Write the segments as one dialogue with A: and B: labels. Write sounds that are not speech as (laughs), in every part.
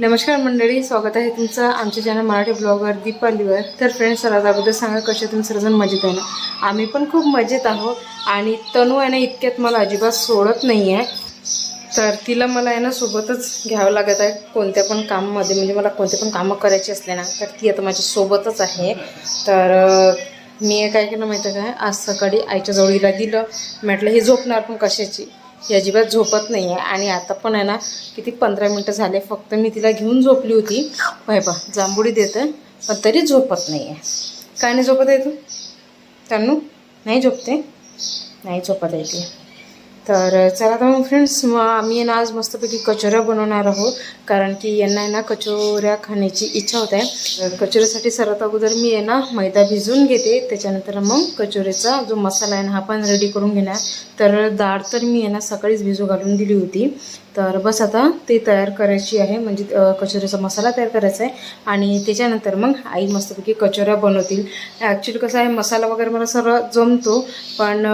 A: नमस्कार मंडळी स्वागत आहे तुमचं आमच्या चॅनल मराठी ब्लॉगर दीपालीवर. तर फ्रेंड्स सर्वात अगोदर सांगा कसे तुम्ही सर्वजण मजेत आहे ना? आम्ही पण खूप मजेत आहोत आणि तनू आहे ना इतक्यात मला अजिबात सोडत नाही आहे तर तिला मला आहे ना सोबतच घ्यावं लागत आहे कोणत्या पण कामामध्ये म्हणजे मला कोणते पण कामं करायची असले ना तर ती आता माझ्यासोबतच आहे. तर मी काय केलं माहिती आहे काय आज सकाळी आईच्या जवळीला दिलं. म्हटलं हे झोपणार पण कशाची? ही अजिबात झोपत नाही आहे आणि आता पण आहे ना किती पंधरा मिनटं झाले फक्त मी तिला घेऊन झोपली होती. पाय बा जांभुडी देतं पण तरी झोपत नाही आहे काय नाही झोपत आहे तू? तन्नू नाही झोपते? नाही झोपत आहे ती. तर चला तर मग फ्रेंड्स मग आम्ही आहे ना आज मस्तपैकी कचोऱ्या बनवणार आहोत. कारण की यांना आहे ना कचोऱ्या खाण्याची इच्छा होत आहे. कचोऱ्यासाठी सर्वात अगोदर मी आहे ना मैदा भिजवून घेते. त्याच्यानंतर मग कचोऱ्याचा जो मसाला आहे ना हा पण रेडी करून घेणार. तर डाळ तर मी आहे ना सकाळीच भिजू घालून दिली होती. तर बस आता ते तयार करायची आहे. म्हणजे कचोऱ्याचा मसाला तयार करायचा आहे. आणि त्याच्यानंतर मग आई मस्तपैकी कचोऱ्या बनवतील. ॲक्च्युली कसं आहे मसाला वगैरे मला सर्व जमतो. पण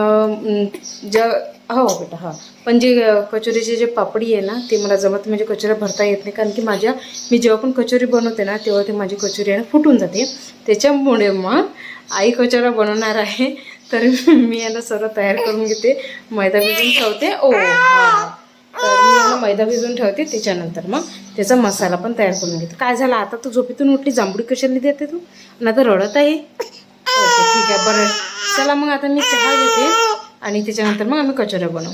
A: ज्या हो बेटा हां. पण जे कचोरीची कचोरीचे जे पापडी आहे ना ते मला जमत म्हणजे कचोऱ्या भरता येत नाही कारण की माझ्या मी जेव्हा पण कचोरी बनवते ना तेव्हा ते माझी कचोरी आहे ना फुटून जाते. त्याच्यामुळे मग आई कचोरा बनवणार आहे तर मी याला सर्व तयार करून घेते. मैदा भिजून ठेवते. ओ हा. तर मी याला मैदा भिजून ठेवते त्याच्यानंतर मग त्याचा मसाला पण तयार करून घेते. काय झालं आता तू झोपेतून उठली जांभळी कशाने देते तू? नाही तर रडत आहे. ओके ठीक आहे बरं. चला मग आता मी चहा घेते. आणि त्याच्यानंतर मग आम्ही कचोऱ्या बनवू.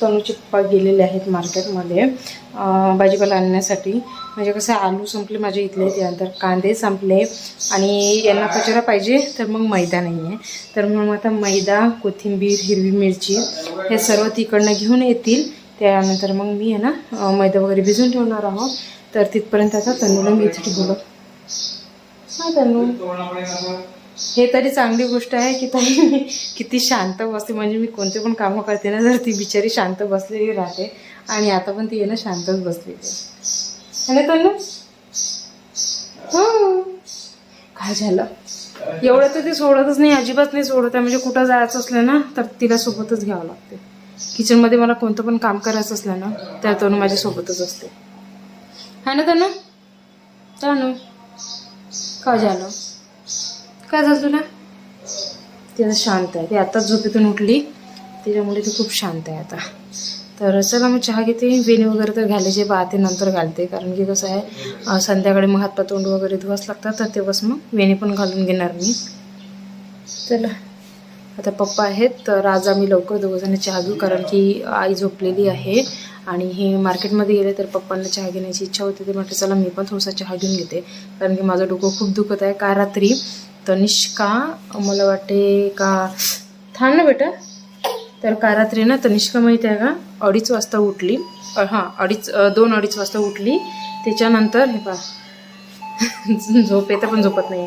A: तनुचे पप्पा गेलेले आहेत मार्केटमध्ये. भाजीपाला आणण्यासाठी. म्हणजे कसं आलू संपले माझ्या इथले त्यानंतर कांदे संपले. आणि यांना कचोरा पाहिजे तर मग मैदा नाही आहे तर मग आता मैदा कोथिंबीर हिरवी मिरची हे सर्व तिकडनं घेऊन येतील. त्यानंतर मग मी आहे ना मैदा वगैरे भिजून ठेवणार आहोत. तर तिथपर्यंत आता तनूला मी इथे बोलत हां तनू. हे तरी चांगली गोष्ट आहे की ताई मी (laughs) किती शांत बसते. म्हणजे मी कोणते पण कामं करते ना जर ती बिचारी शांत बसलेली राहते. आणि आता पण ती आहे ना शांतच बसलेली आहे. ना हो. काय झालं? एवढं तर ती सोडतच नाही अजिबात नाही सोडत आहे. म्हणजे कुठं जायचं असलं ना तर तिला सोबतच घ्यावं लागते. किचनमध्ये मला कोणतं पण काम करायचं असलं ना त्या तनू माझ्यासोबतच असते. हा ना तनू तनू काय झालं? काय झालं तुला? ती आता शांत आहे. ती आत्ताच झोपेतून उठली. त्याच्यामुळे ती खूप शांत आहे आता. तर चला मग चहा घेते. वेणी वगैरे तर घालायचे पाहते नंतर घालते. कारण की कसं आहे संध्याकाळी मग हातपा तोंड वगैरे धुवाच लागतात. तर तेव्हाच मग वेणी पण घालून घेणार मी. चला. आता पप्पा आहेत. तर आज आम्ही लवकर दोघंजण चहा घेऊ. कारण की आई झोपलेली आहे. आणि हे मार्केटमध्ये गेले तर पप्पांना चहा घेण्याची इच्छा होती. ते म्हटलं चला मी पण थोडासा चहा घेऊन घेते. कारण की माझं डोकं खूप दुखत आहे. का रात्री? तनिष्का मला वाटते का? थांब ना बेटा. तर का रात्री ना तनिष्का माहिती आहे का? अडीच वाजता उठली. हां अडीच दोन अडीच वाजता उठली. त्याच्यानंतर हे पा (laughs) झोप येतं पण झोपत नाही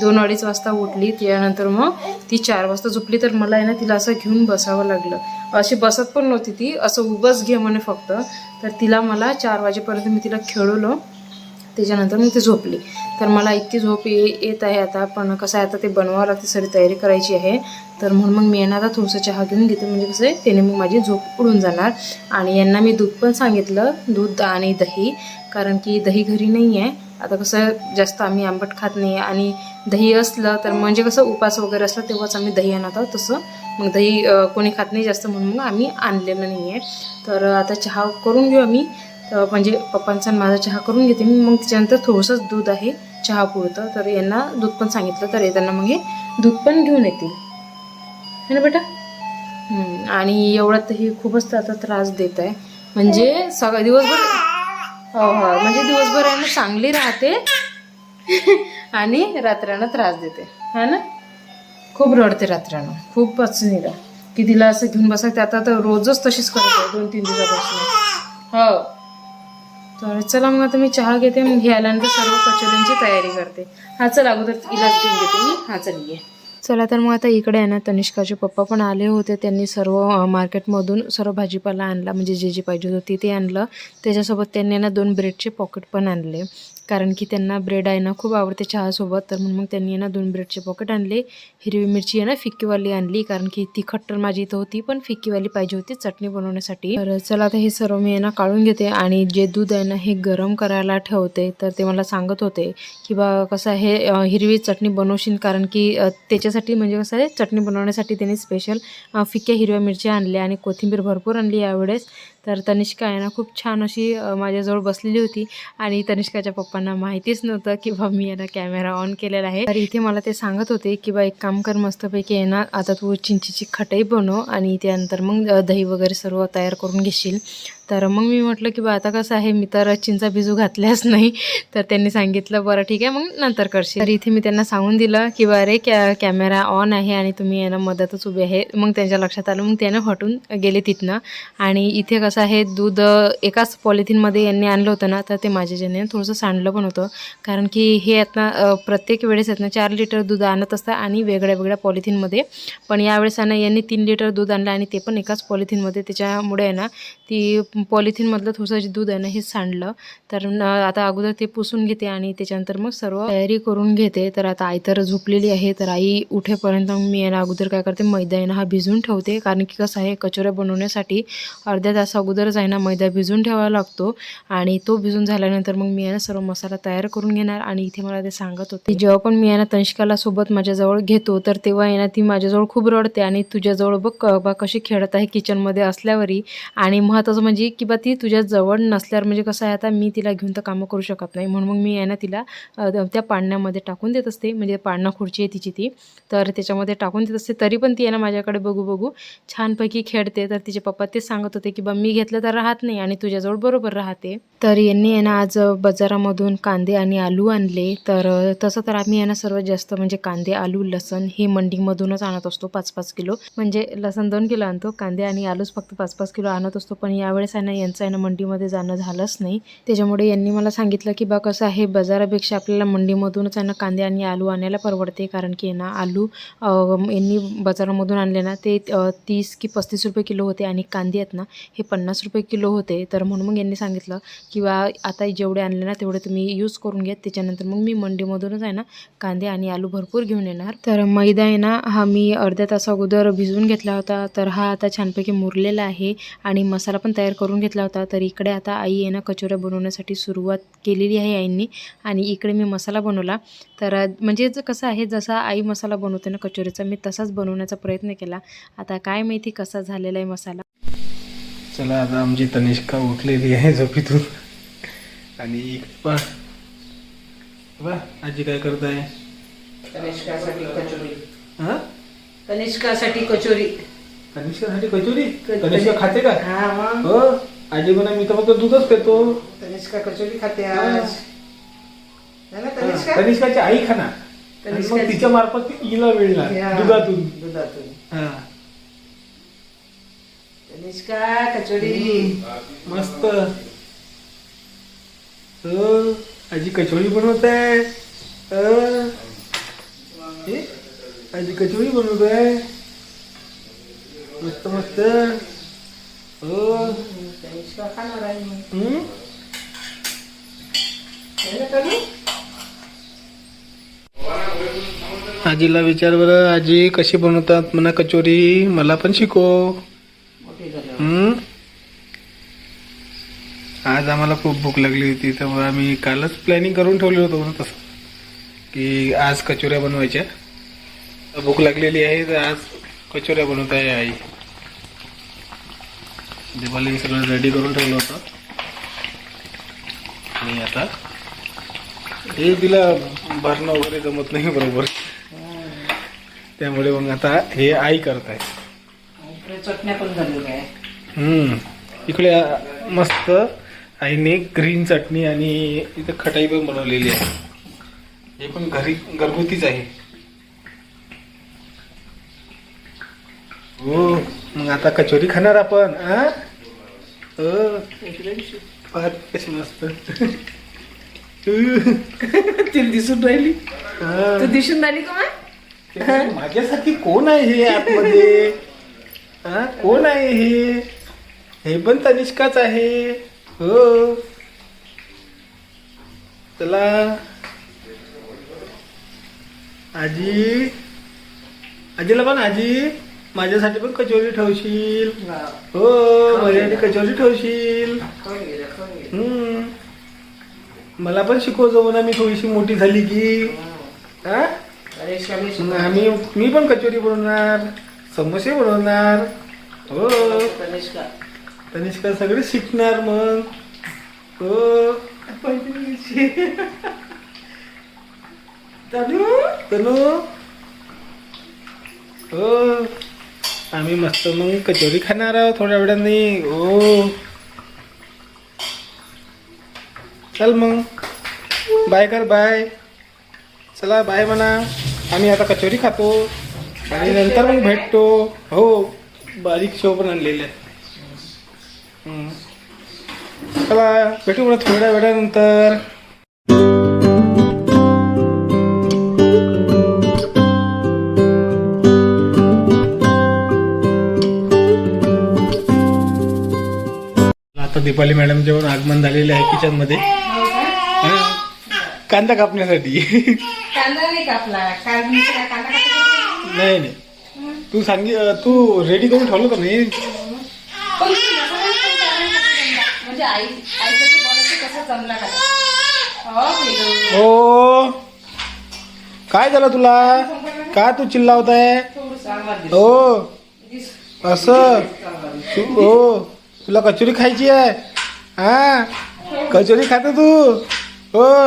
A: दोन अडीच वाजता उठली. त्यानंतर मग ती चार वाजता झोपली. तर मला आहे ना तिला असं घेऊन बसावं लागलं. अशी बसत पण नव्हती ती. असं उभंच घे म्हणे फक्त. तर तिला मला चार वाजेपर्यंत मी तिला खेळवलं. त्याच्यानंतर मी ती झोपली. तर मला इतकी झोप येत आहे आता. पण कसं आहे आता ते बनवावं लागते सगळी तयारी करायची आहे. तर म्हणून मग मी यांना आता थोडंसं चहा घेऊन घेते. म्हणजे कसं आहे त्याने मग माझी झोप उडून जाणार. आणि यांना मी दूध पण सांगितलं दूध आणि दही. कारण की दही घरी नाही आहे आता कसं जास्त आम्ही आंबट खात नाही आणि दही असलं तर म्हणजे कसं उपास वगैरे असला तेव्हाच आम्ही दही आणत. आहोत तसं मग दही कोणी खात नाही जास्त म्हणून मग आम्ही आणलेलं नाही आहे तर आता चहा करून घेऊ आम्ही. तर म्हणजे पप्पांचा माझा चहा करून घेते. मी मग त्याच्यानंतर थोडंसंच दूध आहे चहा पुरतं. तर यांना दूध पण सांगितलं तर येताना मग हे दूध पण घेऊन येतील. है ना बेटा? आणि एवढं तर हे खूपच त्याचा त्रास देत आहे. म्हणजे सगळं दिवसभर हो हो. म्हणजे दिवसभर यांना चांगली राहते (laughs) आणि रात्रानं त्रास देते. है ना? खूप रडते रात्रानं. खूपच निरा. की तिला असं घेऊन बसायचं. आता तर रोजच तशीच करत आहे दोन तीन दिवसापासून. हो. तर चला मग आता मी चहा घेते मग हे आल्यानंतर सर्व कचोऱ्यांची तयारी करते. हा चल अगोदर इलाज घेऊन घेते मी. हा चल ये. चला तर मग आता इकडे आहे ना तनिष्काचे पप्पा पण आले होते. त्यांनी सर्व मार्केटमधून सर्व भाजीपाला आणला. म्हणजे जे जे पाहिजे होतं ते आणलं. त्याच्यासोबत त्यांनी ना दोन ब्रेडचे पॉकेट पण आणले. कारण की त्यांना ब्रेड आहे ना खूप आवडते चहासोबत. तर म्हणून मग त्यांनी आहे ना दोन ब्रेडचे पॉकेट आणले. हिरवी मिरची आहे ना फिक्कीवाली आणली. कारण की तिखट तर माझी इथं होती पण फिक्कीवाली पाहिजे होती चटणी बनवण्यासाठी. तर चला आता हे सर्व मी आहे ना काढून घेते. आणि जे दूध आहे ना हे गरम करायला ठेवते. तर ते मला सांगत होते की बा कसं आहे हिरवी चटणी बनवशील. कारण की त्याच्यासाठी म्हणजे कसं आहे चटणी बनवण्यासाठी त्यांनी स्पेशल फिक्या हिरव्या मिरच्या आणल्या. आणि कोथिंबीर भरपूर आणली यावेळेस. तर तनिष्का आहे ना खूप छान अशी माझ्याजवळ बसलेली होती. आणि तनिष्काच्या पप्पांना माहितीच नव्हतं की बा मी याला कॅमेरा ऑन केलेला आहे. तर इथे मला ते सांगत होते की बा एक काम कर मस्तपैकी आहे ना आता तू चिंचेची खटई बनव आणि त्यानंतर मग दही वगैरे सर्व तयार करून घेशील. तर मग मी म्हटलं की बा आता कसं आहे मी तर चिंचा भिजू घातल्याच नाही. तर त्यांनी सांगितलं बरं ठीक आहे मग नंतर करशील. तर इथे मी त्यांना सांगून दिलं की बा अरे कॅ कॅमेरा ऑन आहे आणि तुम्ही यांना ना मदतच उभे आहे. मग त्यांच्या लक्षात आलं मग त्यानं हटून गेले तिथनं. आणि इथे कसं आहे दूध एकाच पॉलिथिनमध्ये यांनी आणलं होतं ना तर ते माझ्या ज्याने थोडंसं सांडलं पण होतं. कारण की हे आता प्रत्येक वेळेस आहेत ना चार लिटर दूध आणत असतं आणि वेगळ्या वेगळ्या पॉलिथिनमध्ये. पण यावेळेस यांना यांनी तीन लिटर दूध आणलं आणि ते पण एकाच पॉलिथिनमध्ये. त्याच्यामुळे आहे ना ती पॉलिथिनमधलं थोडंसं जे दूध आहे ना हे सांडलं. तर न- आता अगोदर ते पुसून घेते आणि त्याच्यानंतर मग सर्व तयारी करून घेते. तर आता आई तर झोपलेली आहे तर आई उठेपर्यंत मग मी आहे अगोदर काय करते मैदा आहे ना हा भिजून ठेवते. कारण की कसं आहे कचोऱ्या बनवण्यासाठी अर्ध्या तास अगोदरच आहे ना मैदा भिजून ठेवावा लागतो. आणि तो भिजून झाल्यानंतर मग मी आहे सर्व मसाला तयार करून घेणार. आणि इथे मला ते सांगत होते जेव्हा पण मी यांना तंशिकाला सोबत माझ्याजवळ घेतो तर तेव्हा आहे ती माझ्याजवळ खूप रडते. आणि तुझ्याजवळ बघ क- बा कशी खेळत आहे किचनमध्ये असल्यावरही आणि महत्त्वाचं म्हणजे की बा ती तुझ्या जवळ नसल्यावर म्हणजे कसं आहे आता मी तिला घेऊन तर कामं करू शकत नाही. म्हणून मग मी आहे ना तिला त्या पाळण्यामध्ये टाकून देत असते. म्हणजे पाळणा खुर्ची आहे तिची ती. तर त्याच्यामध्ये टाकून देत असते. तरी पण ती आहे ना माझ्याकडे बघू बघू. छानपैकी खेळते. तर तिचे पप्पा ते सांगत होते की बा मी घेतलं तर राहत नाही आणि तुझ्याजवळ बरोबर राहते. तर यांनी आहे ना आज बाजारामधून कांदे आणि आलू आणले. तर तसं तर आम्ही आहे ना सर्वात जास्त म्हणजे कांदे आलू लसण हे मंडीमधूनच आणत असतो. पाच पाच किलो. म्हणजे लसण दोन किलो आणतो. कांदे आणि आलूच फक्त पाच पाच किलो आणत असतो. पण यावेळेस आहे ना यांचं आहे ना मंडीमध्ये जाणं झालंच नाही. त्याच्यामुळे यांनी मला सांगितलं की बा कसं आहे बाजारापेक्षा आपल्याला मंडीमधूनच आहे ना कांदे आणि आलू आणायला परवडते कारण की आहे ना आलू यांनी बाजारामधून आणले ना ते तीस की पस्तीस रुपये किलो होते आणि कांदे आहेत ना हे पन्नास रुपये किलो होते. तर म्हणून मग यांनी सांगितलं की बा आता जेवढे आणले ना तेवढे तुम्ही यूज करून घ्या. त्याच्यानंतर मग मी मंडीमधूनच आहे ना कांदे आणि आलू भरपूर घेऊन येणार. तर मैदा आहे ना हा मी अर्ध्या तास अगोदर भिजवून घेतला होता. तर हा आता छानपैकी मुरलेला आहे आणि मसाला पण तयार करून घेतला होता. तर इकडे आता आई आहे ना कचोऱ्या बनवण्यासाठी सुरुवात केलेली आहे आईंनी. आणि इकडे मी मसाला बनवला. तर म्हणजे कसं आहे जसा आई मसाला बनवते ना कचोरीचा मी तसाच बनवण्याचा प्रयत्न केला. आता काय माहिती कसा झालेला आहे मसाला.
B: चला आता आमची तनिष्का उठलेली आहे झोपीतून. आणि आजी काय करत आहे
A: तनिष्कासाठी कचोरी.
B: हा?
A: तनिष्कासाठी कचोरी.
B: तनिष्कासाठी कचोरी तनिष्का खाते का?
A: हा मग?
B: हो. आजी म्हणा मी तर फक्त दूधच पितो.
A: तनिष्का कचोरी खाते
B: आज.
A: है ना
B: हा, तनिष्काची आई खाणार आणि मग
A: तनिष्काची-
B: तिच्या मार्फत हिला मिळणार
A: हा.
B: दुधातून.
A: दुधातून.
B: हा.
A: तनिष्का कचोरी.
B: मस्त. हो आजी कचोरी बनवत आहे हे, आजी कचोरी बनवत आहे मस्त मस्त हो
A: खाणार आहे?
B: आजीला विचार बरं. आजी कशी बनवतात? म्हणा कचोरी. मला पण
A: झाल्यावर.
B: हम्म? आज आम्हाला खूप भूक लागली होती त्यामुळे आम्ही कालच प्लॅनिंग करून ठेवलं होतं म्हणून तसं. की आज कचोऱ्या बनवायच्या. भूक लागलेली आहे तर आज कचोऱ्या बनवत आहे आई. दिवाळी सगळं रेडी करून ठेवलं होतं. आणि आता हे तिला भरणं वगैरे जमत नाही बरोबर. त्यामुळे मग आता हे आई करत आहे
A: चटण्या पण झालेल्या आहे
B: हम्म. इकडे मस्त आईने ग्रीन चटणी आणि इथे खटाई पण बनवलेली आहे. हे पण घरी घरगुतीच आहे. हो मग आता कचोरी खाणार आपण? हो. पाहत कशी मस्त
A: ती दिसून राहिली. तू दिसून राहिली का मग?
B: माझ्यासाठी कोण आहे हे आतमध्ये? हा? कोण आहे हे? हे पण तनिष्काच आहे. हो. चला. आजी. आजीला पण आजी. माझ्यासाठी पण कचोरी ठेवशील. हो. माझ्यासाठी कचोरी ठेवशील. हम्म. मला पण शिकव जाऊ ना मी थोडीशी मोठी झाली की. हा. आम्ही मी पण कचोरी बनवणार समोसे बनवणार. हो. तनिष्का. सगळे शिकणार मग. हो. तनु? हो. आम्ही मस्त मग कचोरी खाणार आहोत थोड्या वेळाने. हो चल मग. बाय कर बाय चला बाय म्हणा. आम्ही आता कचोरी खातो. आणि नंतर मग भेटतो. हो. बारीक शो पण आणलेले चला भेटू म्हणा थोड्या वेळानंतर. दीपाली मॅडम जेवण आगमन झालेले आहे किचनमध्ये हा. कांदा कापण्यासाठी.
A: कांदा नाही कापला.
B: नाही नाही. तू सांगी तू रेडी करून ठेवलं का नाही?
A: पण पण. म्हणजे हो
B: ओ काय झालं तुला? का तू चिल्लावत आहे हो. असं. हो. तुला कचोरी खायची आहे? हा? कचोरी खातो तू? हो.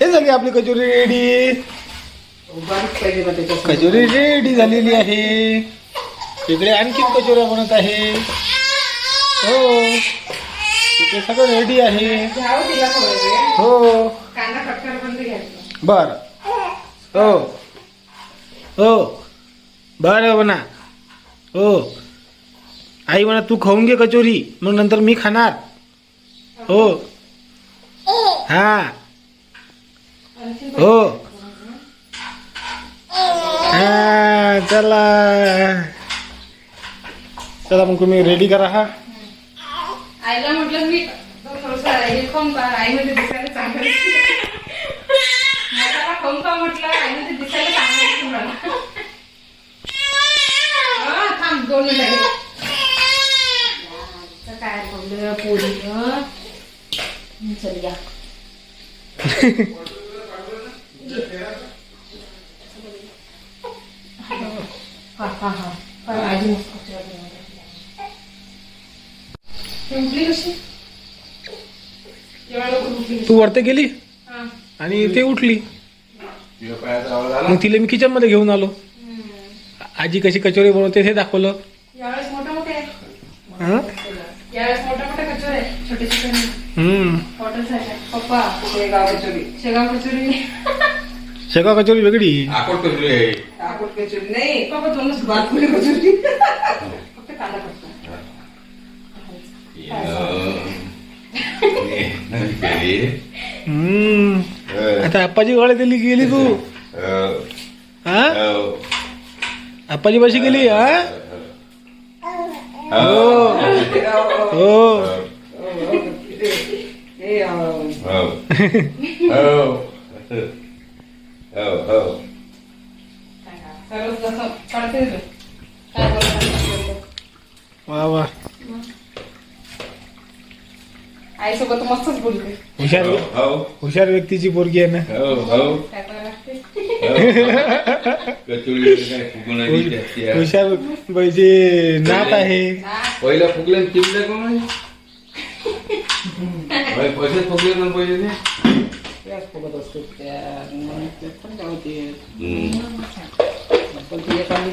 B: हे झाली आपली कचोरी रेडी कचोरी रेडी झालेली आहे. इकडे आणखी कचोऱ्या बनत आहे. हो. इकडे सगळं रेडी आहे. हो. बर. हो. हो. बर म्हणा हो. आई म्हणा तू खाऊन घे कचोरी मग नंतर मी खाणार. हो. हा. हो. हा चला. चला मग तुम्ही रेडी करा हा.
A: आईला म्हटलं मी हे खाऊन पहा आई म्हणजे दिसायला चांगलं मसाला खाऊन पहा म्हटलं आई म्हणजे दिसायला चांगलं हा, थांब दोन मिनिटं. काय बोललं पोरी चल या. हा हा हा. पण आजी नको ती
B: वरती गेली?
A: हा.
B: आणि ते उठली. मग तिला मी किचनमध्ये घेऊन आलो. आजी कशी कचोरी बनवते हे दाखवलं.
A: यावेळेस मोठे मोठे कचोरे आहे. छोटे छोटे हॉटेल सारखे. पप्पा शेगाव कचोरी? शेगाव कचोरी.
B: शेगाव कचोरी वेगळी.
C: आकोट कचोरी आहे.
A: काकोट कचोरी नाही. पप्पा दोनच बारकुली कचोरी. फक्त कांदा
B: आता आप्पाजी गळे दिली गेली तू. हा? आप्पाजी पाशी गेली हा? हो.
A: हो जसं
B: वा वा
A: आईसोबत मस्तच बोलते
B: हुशार हुशार व्यक्तीची पोरगी आहे ना.
A: काय करायला लागते
B: हुशार म्हणजे नात आहे.
C: पहिला फुगले चिमल्या कोण पैसे फुगले ना पहिले ते
A: त्याच फुगत असतो त्या पण ती एखादी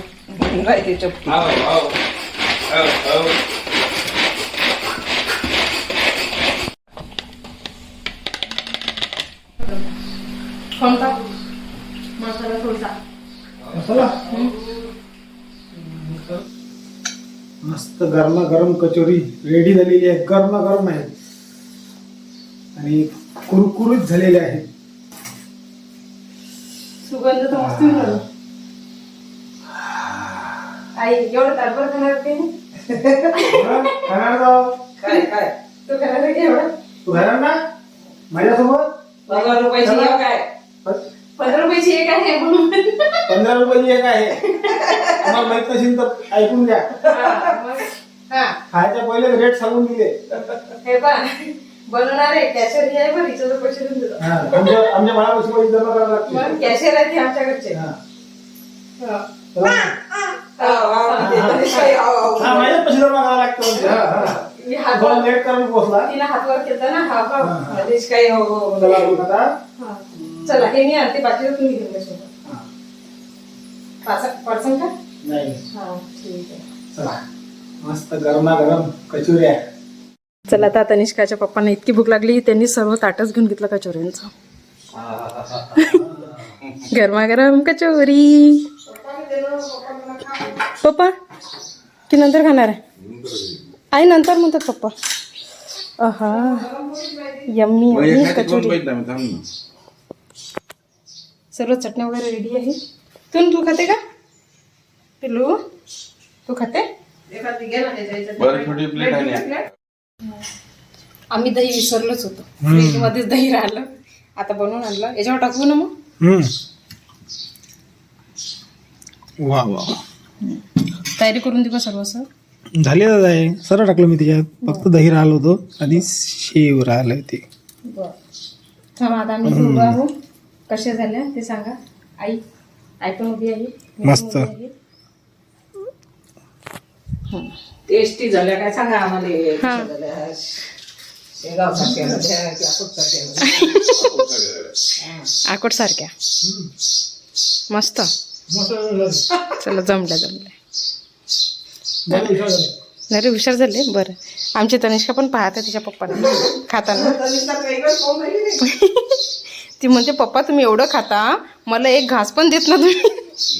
A: मसाला
B: मस्त गरमा गरम कचोरी रेडी झालेली आहे. गरमा गरम आहे. आणि कुरकुरीत झालेले आहेत
A: सुगंध तर मस्त. आई एवढं ताटभर खाणार ते?
B: हं? खाणार जाऊ
D: काय काय?
A: तू खाणार आहे का एवढं?
B: तू खाणार ना? माझ्यासोबत?
D: पंधरा रुपयाची काय
A: पंधरा रुपयाची एक आहे म्हणून
B: पंधरा रुपयाची एक आहे तुम्हाला माहीत नसेल तर ऐकून घ्या
A: हा, मग. हा
B: खायच्या पहिले रेट सांगून दिले
A: हे बनवणार आहे कॅशियर हे आहे बरं हिचं तर पैसे देऊन देतो
B: हा, आमच्या आमच्या पैसे जमा करावे लागतील
A: मग कॅशियर आहे ते आमच्याकडचे
B: हा.
A: हा.
D: हा.
B: माझ्याच पैसे जमा करावे लागतं म्हणजे. हा, हा.
A: मी
B: थोडा
A: हातवर
B: लेट करून पोहोचला
A: तिने हातवर केलं ना हा हा
B: हा.
D: तनिष्काही, हो, हो, हो.
B: चला बोल आता
A: हा. चला हे मी आणते बाकीचं तुम्ही घेऊन जा सोबत
B: हा.
A: पाच पर्सन का?
B: नाही.
A: हा ठीक आहे.
B: चला. मस्त गरमा गरम कचोऱ्या
A: चला आता तनिष्काच्या पप्पांना इतकी भूक लागली त्यांनी सर्व ताटच घेऊन घेतलं कचोऱ्यांचं. (laughs) गरमागरम कचोरी. पप्पा की नंतर खाणार आहे? आई नंतर म्हणतात पप्पा. अहा यम्मी कचोरी
C: पाहिजे आम्ही थांब ना.
A: सर्व चटण्या वगैरे रेडी आहे. तू तू खाते का? पिल्लू तू खाते?
C: आहे.
A: आम्ही दही विसरलोच होतो. मध्येच दही राहिलं. आता बनवून आणलं. याच्यावर टाकू ना मग?
B: वा वा
A: तयारी करून देऊ का सर्व सर
B: झालेलं आहे सरळ टाकलं मी त्याच्यात. फक्त दही राहिलं होतं. आणि शेव राहिलं ते.
A: आता आम्ही आहो कशा झाल्या ते सांगा. आई आई पण उभी आहे. मी पण
B: मस्त.
A: उभी आहे.
D: टेस्टी झाल्या. काय सांगा आम्हाला हे. कशा झाल्या. (laughs) की.
A: आकोट सारख्या (laughs) मस्त. चला जमल्या जमल्या अरे हुशार झाले. बरं. आमची तनिष्का पण पाहते तिच्या पप्पाला खाताना. (laughs) ती म्हणते पप्पा तुम्ही एवढं खाता मला एक घास पण देत ना तुम्ही.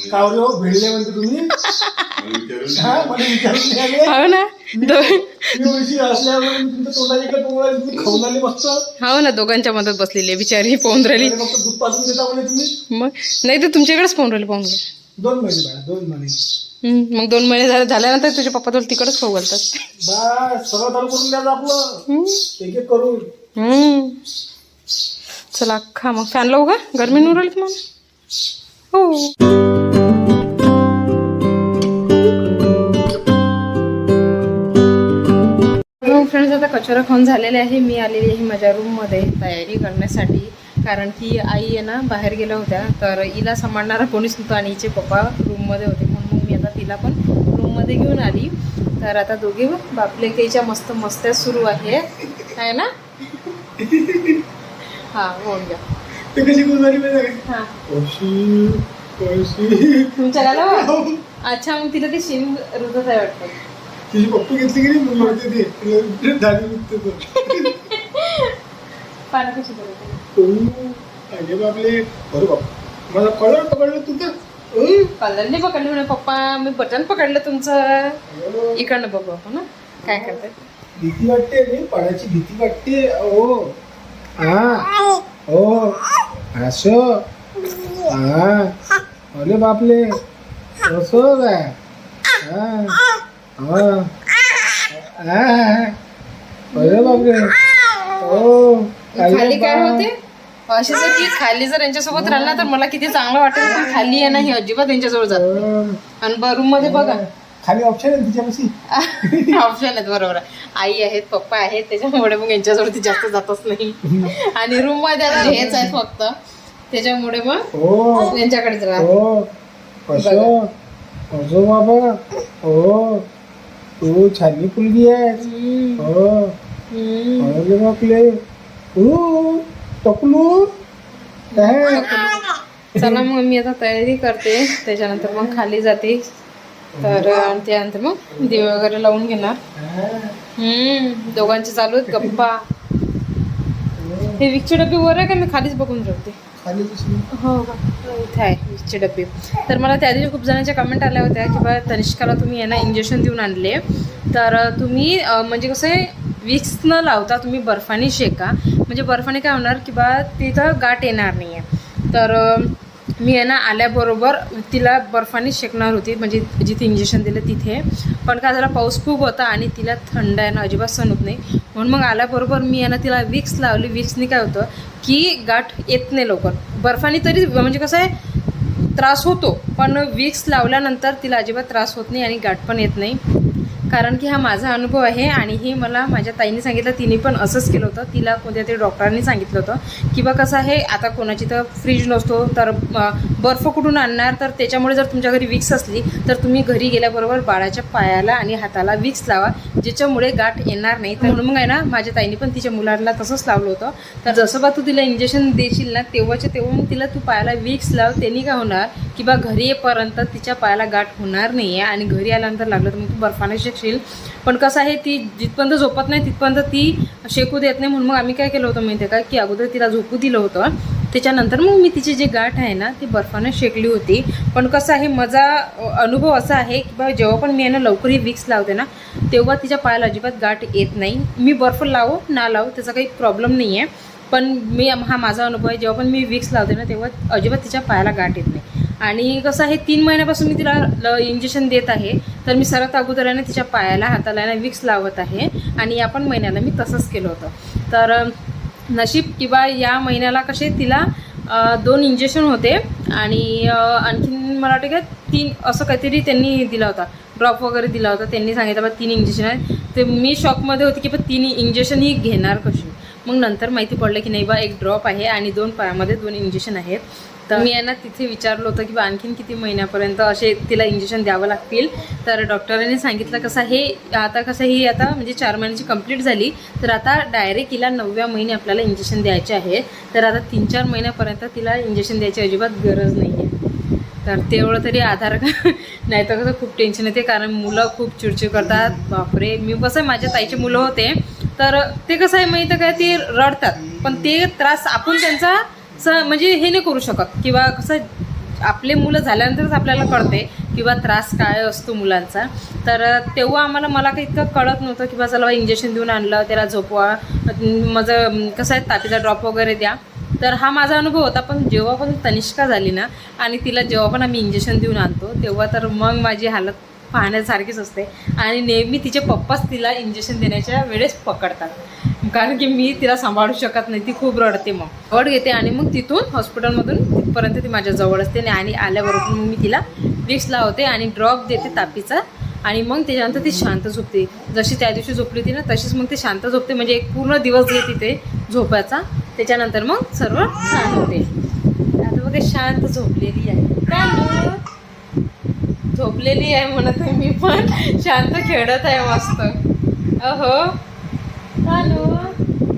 B: कावरे हो भिडले म्हणते तुम्ही?
C: मला विचारून
B: हा मला विचारून द्यावे.
A: हो ना. दो
B: मी उलशी असल्यामुळे मी तुमच्या तोंडाची इकडे तोंडाला तुम्ही खाऊन आले मस्त
A: हो ना दोघांच्या मदत बसलेली आहे बिचारी पाहून राहिली
B: आणि फक्त दूध पाजून देता म्हणे तुम्ही?
A: मग? नाही तर तुमच्याकडेच पाहून राहिली पाहून
B: दोन महिने बाळा दोन महिने.
A: हम्म, मग दोन महिने झाले झाल्यानंतर तुझे पप्पा तुला तिकडच खाऊ घालतात
B: सगळं चालू करून द्यायचं आपलं
A: हम्म,
B: एक एक करून.
A: हम्म. चला खा मग. फॅन लावू का? गरमी नाही मग? तुम्हाला हो, हो फ्रेंड्स आता कचोरा खाऊन झालेले आहे. मी आलेली आहे माझ्या रूममध्ये तयारी करण्यासाठी. कारण की आई आहे ना बाहेर गेल्या होत्या. तर हिला सांभाळणारा कोणीच नव्हतं आणि हिचे पप्पा रूममध्ये होते. म्हणून मग मी आता तिला पण रूममध्ये घेऊन आली. तर आता दोघे बापले तिच्या मस्त मस्त्या सुरू आहे. आहे ना? हा होऊन
B: ते कशी
A: हा.
B: कशी
A: तुमच्या गाला अच्छा मग तिला ते शिम रुजत आहे वाटतं.
B: तिची पप्पी घेतली की नाही? म्हणून म्हणते ते तिला निघते. (laughs)
A: पाणी कशी
B: अरे बापले बाप. मला कळलं पकडलं तू तर. अं,
A: कलर नाही पकडलं म्हणे पप्पा. मी बटन पकडलं तुमचं. इकडनं बघू आपण हं. काय करते
B: भीती वाटते रे पाण्याची भीती वाटते. ओ हा ओ असं? हा अरे बापले असं काय हा हा हा. अरे बापरे ओ
A: खाली काय होते? असे जर की खाली जर यांच्यासोबत राहिला तर मला किती चांगलं वाटेल. पण खाली आहे ना ही अजिबात यांच्याजवळ जात. आणि रूममध्ये बघा
B: खाली ऑप्शन आहे तिच्यापाशी? (laughs)
A: ऑप्शन आहेत बरोबर. आई आहेत पप्पा आहेत त्याच्यामुळे मग यांच्याजवळ ती जास्त जातच नाही. (laughs) आणि रूममध्ये आता हेच आहेत फक्त. त्याच्यामुळे मग
B: ओ
A: यांच्याकडेच राहत
B: कसं? बाबा? ओ तू छानी मुलगी आहे हो. अरे बापले ओ टकलू? काय?
A: चला मग मी आता तयारी करते. त्याच्यानंतर मग खाली जाते. तर त्यानंतर मग. दिवे वगैरे लावून घेणार. हम्म दोघांचे चालू आहेत गप्पा. हे विकचे डबे वर आहे का? मी खालीच बघून ठेवते. हो का इथे आहे विकचे डबे. तर मला त्या दिवशी खूप जणांच्या कमेंट आल्या होत्या की बा तनिष्काला तुम्ही यांना इंजेक्शन देऊन आणले. तर तुम्ही म्हणजे कसं आहे विक्स न लावता तुम्ही बर्फाने शेका. म्हणजे बर्फाने काय होणार की बा तिथं गाठ येणार नाही आहे तर मी आहे ना आल्याबरोबर तिला बर्फाने शेकणार होती म्हणजे जिथे इंजेक्शन दिलं तिथे. पण काय झालं पाऊस खूप होता आणि तिला थंड आहे ना अजिबात सहन होत नाही. म्हणून मग आल्याबरोबर मी आहे ना तिला विक्स लावली. विक्सनी काय होतं की गाठ येत नाही लवकर. बर्फाने तरी म्हणजे कसं आहे त्रास होतो. पण विक्स लावल्यानंतर तिला अजिबात त्रास होत नाही आणि गाठ पण येत नाही. कारण की हा माझा अनुभव आहे आणि हे मला माझ्या ताईने सांगितलं तिने पण असंच केलं होतं. तिला कोणत्या तरी डॉक्टरांनी सांगितलं होतं की बा कसं आहे आता कोणाची तर फ्रीज नसतो तर बर्फ कुठून आणणार? तर त्याच्यामुळे जर तुमच्या घरी विक्स असली तर तुम्ही घरी गेल्याबरोबर बाळाच्या पायाला आणि हाताला विक्स लावा ज्याच्यामुळे गाठ येणार नाही. तर म्हणून मग आहे ना माझ्या ताईने पण तिच्या मुलांना तसंच लावलं होतं. तर जसं बा तू तिला इंजेक्शन देशील ना तेव्हाच्या तेव्हा तिला तू पायाला विक्स लाव. त्यांनी काय होणार की बा घरी येईपर्यंत तिच्या पायाला गाठ होणार नाही आहे आणि घरी आल्यानंतर लागलं तर मग तू बर्फाने शेकशील. पण कसं आहे ती जिथपर्यंत झोपत नाही तिथपर्यंत ती शेकू देत नाही. म्हणून मग आम्ही काय केलं होतं माहिती आहे का की अगोदर तिला झोपू दिलं होतं. त्याच्यानंतर मग मी तिची जी गाठ आहे ना ती बर्फानं शेकली होती. पण कसं आहे माझा अनुभव असा आहे की बा जेव्हा पण मी आहे ना लवकर ही विक्स लावते ना तेव्हा तिच्या पायाला अजिबात गाठ येत नाही. मी बर्फ लावू ना लावू त्याचा काही प्रॉब्लेम नाही आहे पण मी हा माझा अनुभव आहे जेव्हा पण मी विक्स लावते ना तेव्हा अजिबात तिच्या पायाला गाठ येत नाही. आणि कसं आहे तीन महिन्यापासून मी तिला ल इंजेक्शन देत आहे. तर मी सर्वात अगोदर तिच्या पायाला हाताला विक्स लावत आहे. आणि या पण महिन्याला मी तसंच केलं होतं. तर नशीब किंवा या महिन्याला कसे तिला दोन इंजेक्शन होते. आणि आणखीन मला वाटतं का तीन असं काहीतरी त्यांनी दिला होता. ड्रॉप वगैरे दिला होता. त्यांनी सांगितलं बा तीन इंजेक्शन आहे ते मी शॉकमध्ये होती की पण तीन इंजेक्शन ही घेणार कशी? मग नंतर माहिती पडलं की नाही बा एक ड्रॉप आहे आणि दोन पायामध्ये दोन इंजेक्शन आहेत. तर मी यांना तिथे विचारलं होतं की बा आणखीन किती महिन्यापर्यंत असे तिला इंजेक्शन द्यावं लागतील? तर डॉक्टरांनी सांगितलं कसं हे आता कसं ही आता म्हणजे चार महिन्याची कंप्लीट झाली तर आता डायरेक्ट हिला नवव्या महिने आपल्याला इंजेक्शन द्यायचे आहे. तर आता तीन चार महिन्यापर्यंत तिला इंजेक्शन द्यायची अजिबात गरज नाही आहे तर तेवढं तरी आधार (laughs) नाही तर कसं खूप टेन्शन येते कारण मुलं खूप चिडचिड करतात. बापरे मी कसं आहे, माझ्या ताईचे मुलं होते. तर ते कसं आहे माहिती काय ते रडतात. पण ते त्रास आपण त्यांचा असं म्हणजे हे नाही करू शकत. किंवा कसं आपले मुलं झाल्यानंतरच आपल्याला कळते किंवा त्रास काय असतो मुलांचा. तर तेव्हा आम्हाला मला काही इतकं कळत नव्हतं किंवा बा चला इंजेक्शन देऊन आणलं त्याला झोपवा माझं कसं आहे तापीचा ड्रॉप वगैरे द्या. तर हा माझा अनुभव होता पण जेव्हा पण तनिष्का झाली ना आणि तिला जेव्हा पण आम्ही इंजेक्शन देऊन आणतो तेव्हा तर मग माझी हालत पाहण्यासारखीच असते. आणि नेहमी तिचे पप्पाच तिला इंजेक्शन देण्याच्या वेळेस पकडतात. कारण की मी तिला सांभाळू शकत नाही ती खूप रडते मग. रड घेते आणि मग तिथून हॉस्पिटलमधून तिथपर्यंत ती माझ्या जवळ असते आणि आल्याबरोबर मग मी तिला विक्स लावते आणि ड्रॉप देते तापीचा. आणि मग त्याच्यानंतर ती शांत झोपते. जशी त्या दिवशी झोपली होती ना तशीच मग ती शांत झोपते. म्हणजे एक पूर्ण दिवस घे तिथे झोपायचा. त्याच्यानंतर मग सर्व छान होते. आता बघा शांत झोपलेली आहे. काय झोपलेली आहे म्हणत आहे मी पण. शांत खेळत आहे मस्त. अहो. हॅलो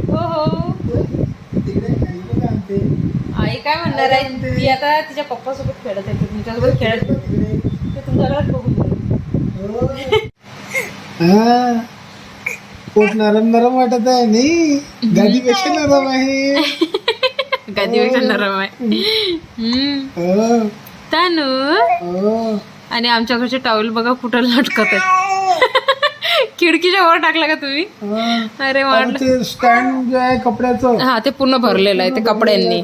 A: हो हो. आई काय म्हणणार आहे? ती आता तिच्या पप्पासोबत खेळत आहे. तुमच्यासोबत खेळत ते तुमच्याकडे बघून.
B: हा. खूप नरम नरम वाटत आहे नाही गादीपेक्षा नरम आहे?
A: गादीपेक्षा नरम आहे? हम्म.
B: हो,
A: तानू.
B: हो.
A: आणि आमच्या घरचे टावेल बघा कुठं लटकत आहे (laughs) खिडकीच्या वर टाकला का तुम्ही. अरे वाटलं
B: स्टँड जे आहे कपड्याचं.
A: हा ते पूर्ण भरलेलं आहे ते कपड्यांनी.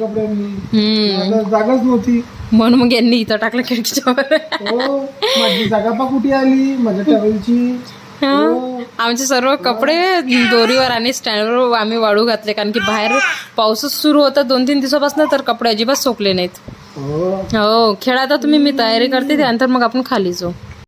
B: जागाच नव्हती.
A: म्हणून मग यांनी इथं टाकलं खिडकीच्या वर.
B: हो माझी जागा पा कुठे आली? माझ्या टॅवेलची हो.
A: आमचे सर्व कपडे दोरीवर आणि स्टँडवर आम्ही वाळू घातले कारण की बाहेर पाऊसच सुरू होता दोन तीन दिवसापासून तर कपडे अजिबात सोकले नाहीत.
B: हो
A: खेळा तर तुम्ही मी तयारी करते त्यानंतर मग आपण खाली जाऊ.